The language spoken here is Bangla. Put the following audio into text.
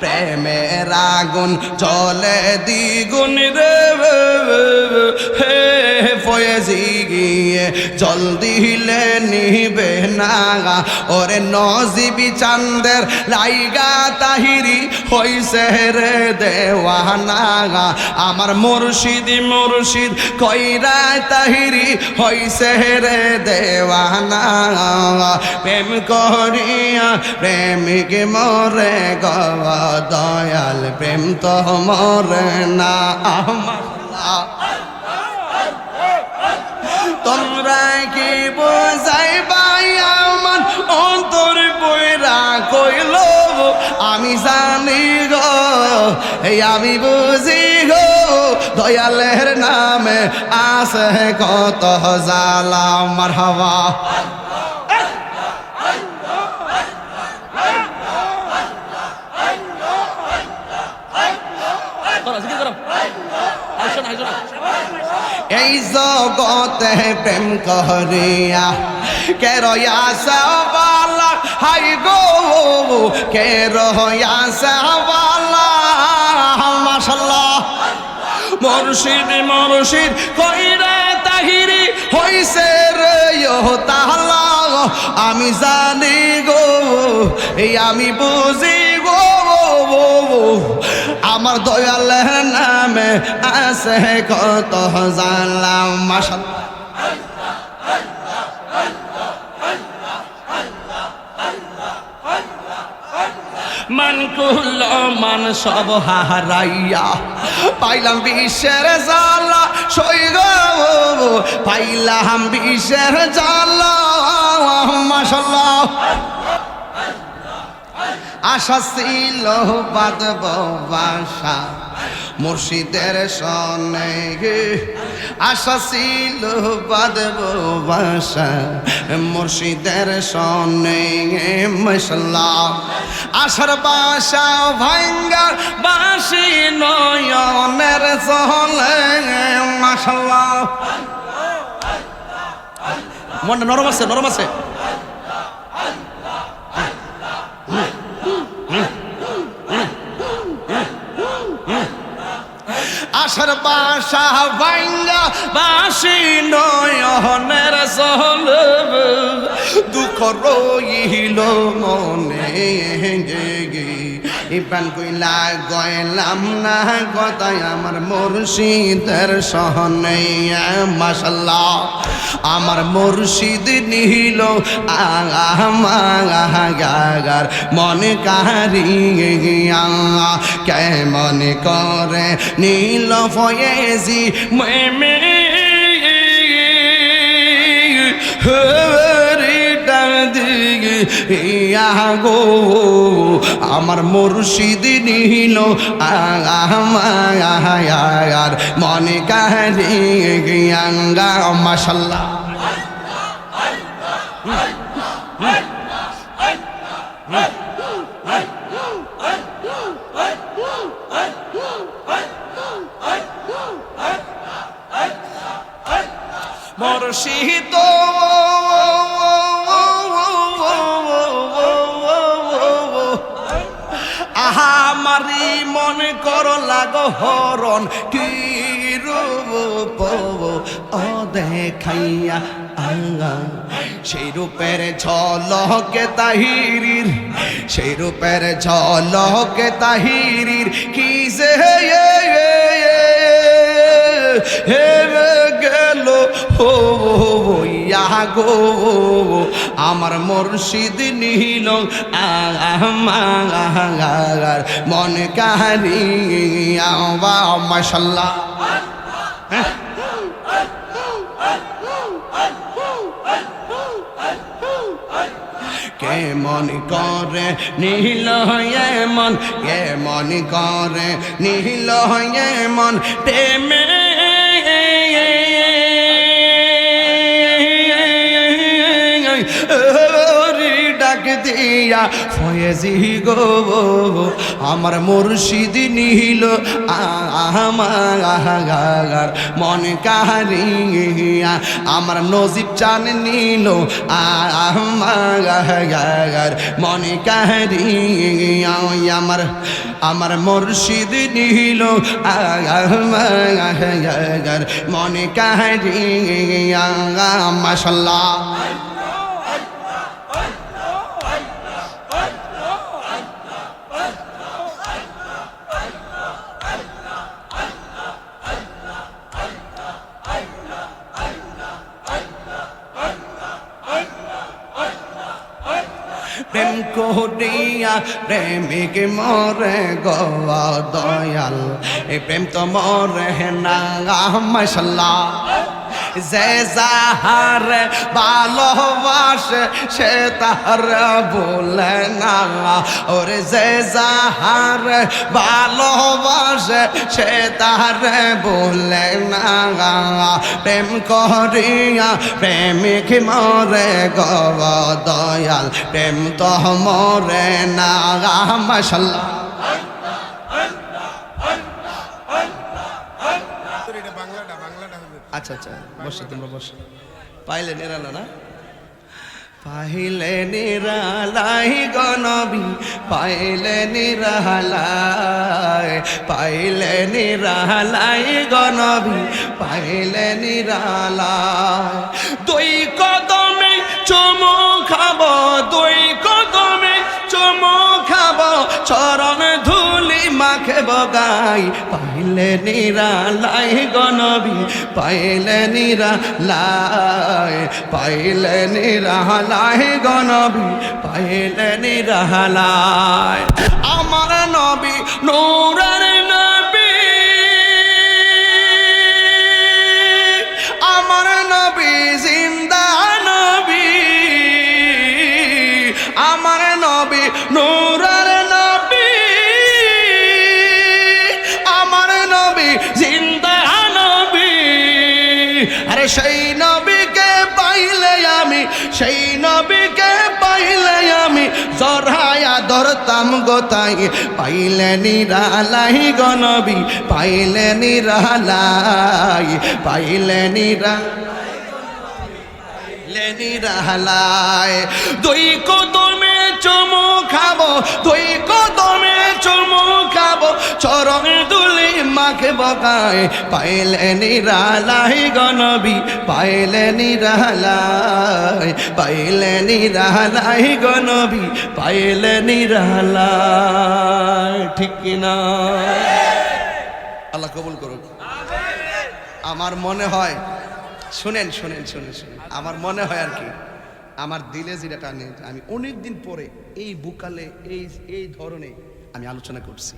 প্রেমের আগুন চলে দ্বিগুণ রে হে ফয়েজি গিয়ে জল দিলে নিবে। না ওরে নজিবি চান্দের লাইগা তাহিরি হইছে রে দেওয়ানা আমার মুর্শিদ মুর্শিদ কইরা তাহিরি হইছে রে দেওয়ানা প্রেম করিয়া প্রেমিক মরে গ, দয়াল প্রেম তো মরে না। আমার তোমরা কি বোঝাইবাই জানি গো এই আমি বুঝি গো দয়ালের নামে আছে কত জালা হওয়া এই জগতে প্রেম করিয়া কে রয়া সবালা হাই গো, কে রয়া সবালা মাশাল্লাহ মুর্শিদ মুর্শিদ, কইরা তাহিরি হইছে রে তাহলা। আমি জানি গো, এই আমি বুঝি গো, আমার দয়ালের নামে আছে কত জানলাম মাশাল্লাহ মান কুল মান সব হারাইয়া। পাইলাম বিশ্বের জালা সই পাইলাম বিশ্বের জালা মাশাল্লাহ আশা ছিল বাদব বাসা, মুর্শিদের সনে আশা ছিল বাদব বাসা, মুর্শিদের সনে মশলা আশার বাসা ভাঙ্গা বাসি নয়নের সহলে মাসাল্লাহ মনটা নরম আছে নরম আছে। আশার বাসা বাইঙ্গা বাসি নয়নের সহল দুঃখ রইল মনে ইপান কইলা গয়লাম না গতায় আমার মুর্শিদের সহনে মাসাল্লাহ আমার মুর্শিদ নিল আগার মনে কারিয়া কেমন করে নীল ফয়েজি মেমে ইয়া গো আমার মুর্শিদ নিল আমার মনে কারিয়া মাসাল্লাহ মুর্শিদ আহামারি মনে কর লাগো হরণ, কি রূপ অদেখাইয়া দেখাইয়া আঙ্গা সেই রূপের ঝলকে তাহিরির, সেই রূপের ঝলকে তাহিরির, কি যে গো আমার মুর্শিদ নিল আমার মন কাহারিয়া মাশাল্লাহ। কেমন করে নীল, এমন, কেমন করে নীল, এমন, প্রেমে দিয়া। ফয়েজি গো, আমার মুর্শিদ নিল আমার মন কাহারিয়া, আমার নজিব চান নিল আমার মন কাহারিয়া আমার আমার মুর্শিদ নিল আমার মন কাহারিয়া, মাশাল্লাহ। করিয়া প্রেমিক মরে গোয়া দয়াল। এ প্রেম তো মরে না মশলা যে যাহার ভালোবাসে সে তাহার বলে না। ওরে যে যাহার ভালোবাসে সে তাহার বলে না। প্রেম করিয়া প্রেমিক মরে গব দয়াল, প্রেম তো মরে না। মশলা আচ্ছা আচ্ছা বসো তোমরা, বসো। পাইলে নিরালা না? পাইলে নিরালাই গনবি পাইলে নিরালাই পাইলে নিরালাই গনবি পাইলে নিরালাই দুই বগাই পাইলে নিরালাই গনবি পাইলে নিরালাই পাইলে নিরালাই গনবি পাইলে নিরালাই আমার নবী নূরের ধরতাম গোতাই, পাইলে নিরালাই গনবি পাইলে নিরালাই, পাইলে নিরা নিরালায় দুই কদমে চমু খাব, দুই কদমে চমু খাব চরণ দুলি মাকে বকায় পাইলে নিরালাই গনবি পাইলে নিরালাই। পাইলে নিরালাই গনবি পাইলে নিরালাই। ঠিক কিনা আল্লাহ কবুল করুক। আমার মনে হয়, শুনেন শুনেন শুনেন শুনেন। আমার মনে হয় আর কি, আমার দিলে যেটা টানে, আমি অনেক দিন পরে এই বুকালে, এই এই ধরনে আমি আলোচনা করছি।